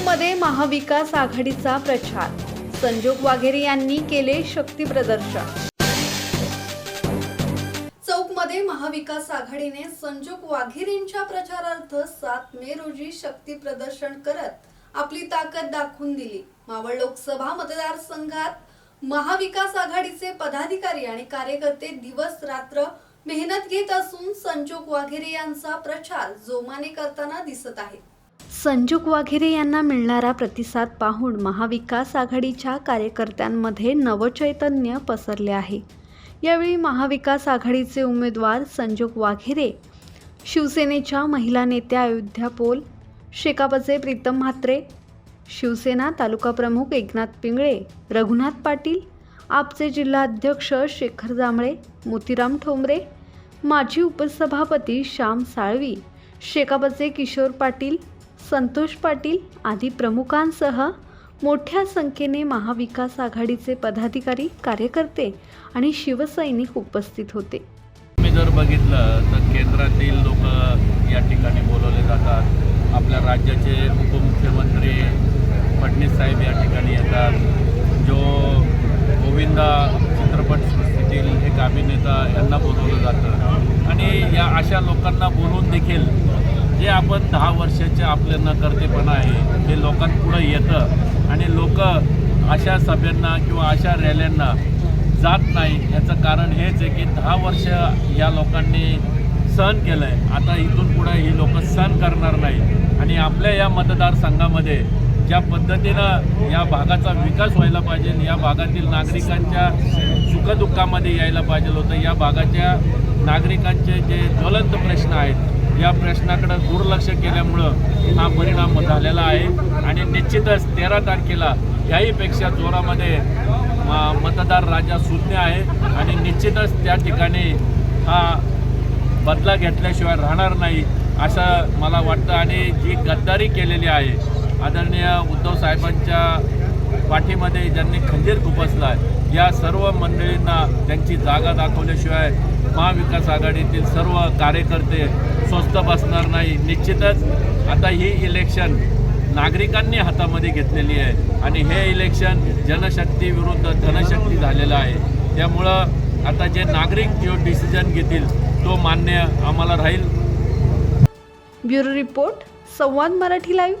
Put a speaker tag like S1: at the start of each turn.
S1: चौकमध्ये महाविकास आघाडीचा प्रचार. संजोग वाघेरे यांनी केले शक्ती प्रदर्शन. चौकमध्ये महाविकास आघाडीने संजोग वाघेरेंच्या प्रचारार्थ सात मे रोजी शक्ती प्रदर्शन करत आपली ताकद दाखवून दिली. मावळ लोकसभा मतदारसंघात महाविकास आघाडीचे पदाधिकारी आणि कार्यकर्ते दिवस रात्र मेहनत घेत असून संजोग वाघेरे यांचा प्रचार जोमाने करताना दिसत आहेत संजोग वाघेरे यांना मिळणारा प्रतिसाद पाहून महाविकास आघाडीच्या कार्यकर्त्यांमध्ये नवचैतन्य पसरले आहे. यावेळी महाविकास आघाडीचे उमेदवार संजोग वाघेरे शिवसेनेच्या महिला नेत्या अयोध्या पोल शेकापचे प्रीतम म्हात्रे शिवसेना तालुका प्रमुख एकनाथ पिंगळे रघुनाथ पाटील आपचे जिल्हाध्यक्ष शेखर जांभळे मोतीराम ठोंबरे माजी उपसभापती श्याम साळवी शेकापचे किशोर पाटील संतोष पाटील आदी प्रमुखांसह मोठ्या संख्येने महाविकास आघाडीचे पदाधिकारी कार्यकर्ते आणि शिवसैनिक उपस्थित होते.
S2: तुम्ही जर बघितलं तर केंद्रातील लोक या ठिकाणी बोलवले जातात. आपल्या राज्याचे उपमुख्यमंत्री फडणवीस साहेब या ठिकाणी येतात. जो गोविंदा चित्रपट सृष्टीतील एक अभिनेता यांना बोलवलं जातं. या अशा लोकांना बोलून देखील जे आपण दहा वर्षाचे आपले नकर्तेपणा आहे ते लोकांपुढं येतं आणि लोक अशा सभ्यांना किंवा अशा रॅल्यांना जात नाही. याचं कारण हेच आहे की दहा वर्ष या लोकांनी सहन केलं आहे आता इथून पुढे ही लोक सहन करणार नाही आणि आपल्या या मतदारसंघामध्ये ज्या पद्धतीनं या भागाचा विकास व्हायला पाहिजे या भागातील नागरिकांच्या सुखदुःखामध्ये यायला पाहिजे होतं या भागाच्या नागरिकांचे जे ज्वलंत प्रश्न आहेत या प्रश्नाकडं दुर्लक्ष केल्यामुळं हा परिणाम झालेला आहे. आणि निश्चितच तेरा तारखेला याहीपेक्षा जोरामध्ये म- मतदार राजा शून्य आहे. आणि निश्चितच त्या ठिकाणी हा बदला घेतल्याशिवाय राहणार नाही असं मला वाटतं. आणि जी गद्दारी केलेली आहे आदरणीय उद्धव साहेबांच्या पाठीमध्ये ज्यांनी खंजीर खुपसला या सर्व मंडळींना त्यांची जागा दाखवल्याशिवाय महाविकास आघाडीतील सर्व कार्यकर्ते स्वस्थ बसणार नाही. निश्चितच आता ही इलेक्शन नागरिकांनी हातामध्ये घेतलेली आहे आणि हे इलेक्शन जनशक्ती विरुद्ध धनशक्ती झालेलं आहे. त्यामुळं आता जे नागरिक जो डिसिजन घेतील तो मान्य आम्हाला राहील.
S1: Bureau report Samvad Marathi live